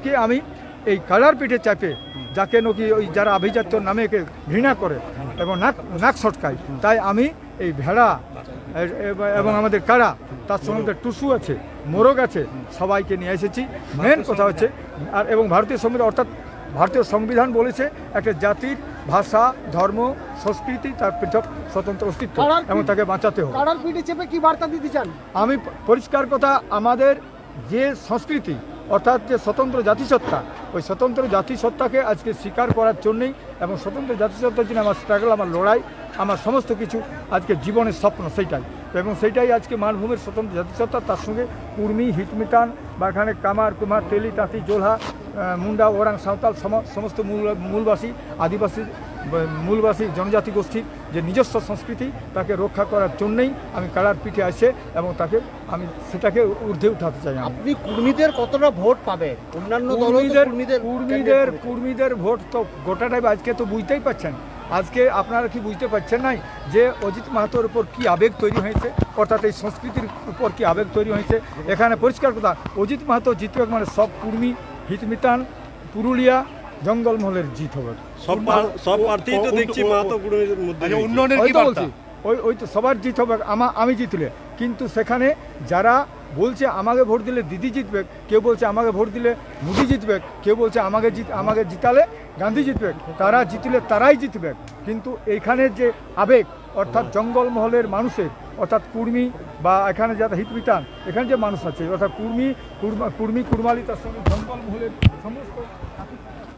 আজকে আমি এই কালার পিঠে চাপে যাকে নাকি ওই যারা আভিজাত্য নামে ঘৃণা করে এবং নাক নাক ছটকায়। তাই আমি এই ভেড়া এবং আমাদের কারা তার সঙ্গে টুসু আছে মোরগ আছে সবাইকে নিয়ে এসেছি। মেন কথা হচ্ছে আর এবং ভারতীয় সংবিধান অর্থাৎ ভারতীয় সংবিধান বলেছে একটা জাতির ভাষা ধর্ম সংস্কৃতি তার পৃথক স্বতন্ত্র অস্তিত্ব এবং তাকে বাঁচাতে হবে। কাড়ার পিঠে চেপে কি বার্তা দিতে চান? আমি পরিষ্কার কথা আমাদের যে সংস্কৃতি অর্থাৎ যে স্বতন্ত্র জাতিসত্তা, ওই স্বতন্ত্র জাতিসত্তাকে আজকে স্বীকার করার জন্যই এবং স্বতন্ত্র জাতিসত্তার জন্য আমার স্ট্রাগল আমার লড়াই আমার সমস্ত কিছু আজকে জীবনের স্বপ্ন সেইটাই। এবং সেইটাই আজকে মানভূমির স্বতন্ত্র জাতিসত্তা তার সঙ্গে কুর্মি হিটমিটান বা এখানে কামার কুমার তেলি তাঁতি জোলহা মুন্ডা ওরাং সাঁওতাল সম- সমস্ত মূল মূলবাসী আদিবাসী মূলবাসী জনজাতি গোষ্ঠীর যে নিজস্ব সংস্কৃতি তাকে রক্ষা করার জন্যই আমি কালার পিঠে আসে এবং তাকে আমি সেটাকে ঊর্ধ্বে উঠাতে চাই আপনি কুর্মীদের কতটা ভোট পাবে অন্যান্য দল কুর্মীদের কুর্মীদের কুর্মীদের কুর্মীদের ভোট তো গোটাটাই আজকে তো বুঝতেই পারছেন। আজকে আপনারা কি বুঝতে পারছেন নাই যে অজিত মাহাতোর উপর কি আবেগ তৈরি হয়েছে? অর্থাৎ এই সংস্কৃতির উপর কি আবেগ তৈরি হয়েছে? এখানে পরিষ্কার কথা অজিত মাহাতো জিতবে মানে সব কুর্মী হিতমিতান পুরুলিয়া জঙ্গলমহলের জিত হবে। সব প্রার- সব প্রার্থী তো দেখছি মাহাতো কুড়ির মধ্যে আচ্ছা। উন্নয়নের ওই ওই তো সবার জিত হবে আমা আমি জিতলে। কিন্তু সেখানে যারা বলছে, আমাকে ভোট দিলে দিদি জিতবে। কেউ বলছে, আমাকে ভোট দিলে মোদি জিতবে। কেউ বলছে, আমাকে জিত, আমাকে জিতালে গান্ধী জিতবে। তারা জিতলে তারাই জিতবে। কিন্তু এইখানে যে আবেগ, অর্থাৎ জঙ্গলমহলের মানুষের, অর্থাৎ কুর্মি বা এখানে যারা হিতমিতান এখানে যে মানুষ আছে, অর্থাৎ কুর্মি, কুর্মা, কুর্মি কুর্মালি, তার সঙ্গে জঙ্গলমহলের সমস্ত